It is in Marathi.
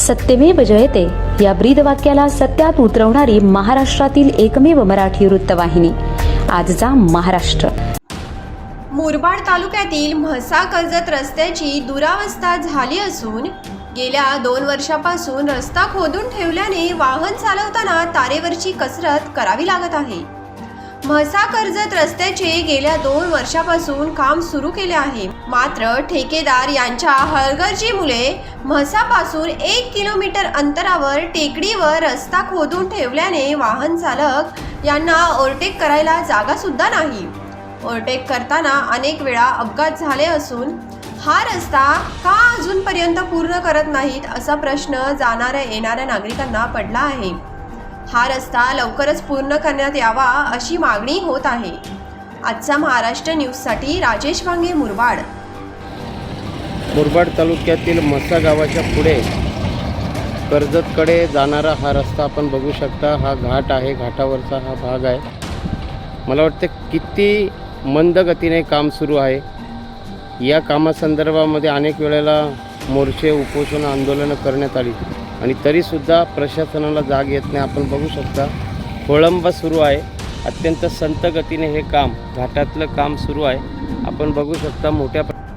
सत्यमेव जयते. या ब्रीद वाक्याला सत्यात उतरवणारी महाराष्ट्रातील एकमेव मराठी वृत्तवाहिनी. आजचा महाराष्ट्र. मुरबाड तालुक्यातील म्हसा कर्जत रस्त्याची दुरावस्था झाली असून गेल्या दोन वर्षापासून रस्ता खोदून ठेवल्याने वाहन चालवताना तारेवरची कसरत करावी लागत आहे. म्हसा कर्जत रस्त्याचे गेल्या दोन वर्षापासून काम सुरू केले आहे. मात्र ठेकेदार यांच्या हळगर्जीमुळे म्हसापासून एक किलोमीटर अंतरावर टेकडीवर रस्ता खोदून ठेवल्याने वाहन चालक यांना ओव्हरटेक करायला जागा सुद्धा नाही. ओव्हरटेक करताना अनेक वेळा अपघात झाले असून हा रस्ता का अजूनपर्यंत पूर्ण करत नाहीत असा प्रश्न जाणाऱ्या येणाऱ्या नागरिकांना पडला आहे. हा रस्ता लवकरच पूर्ण करण्यात यावा अशी मागणी होत आहे. आजचा महाराष्ट्र न्यूजसाठी राजेश वांगे मुरबाड. मुरबाड तालुक्यातील मसा गावाच्या पुढे कर्जतकडे जाणारा हा रस्ता आपण बघू शकता. हा घाट आहे घाटावरचा हा भाग आहे. मला वाटतं किती मंद गतीने काम सुरू आहे. या कामासंदर्भामध्ये अनेक वेळेला मोर्चे उपोषण आंदोलनं करण्यात आली. आणि तरीसुद्धा प्रशासनाला जाग येत नाही. आपण बघू शकता खोळंब सुरू आहे. अत्यंत संत गतीने हे काम घाटातलं काम सुरू आहे. आपण बघू शकता मोठ्या प्र-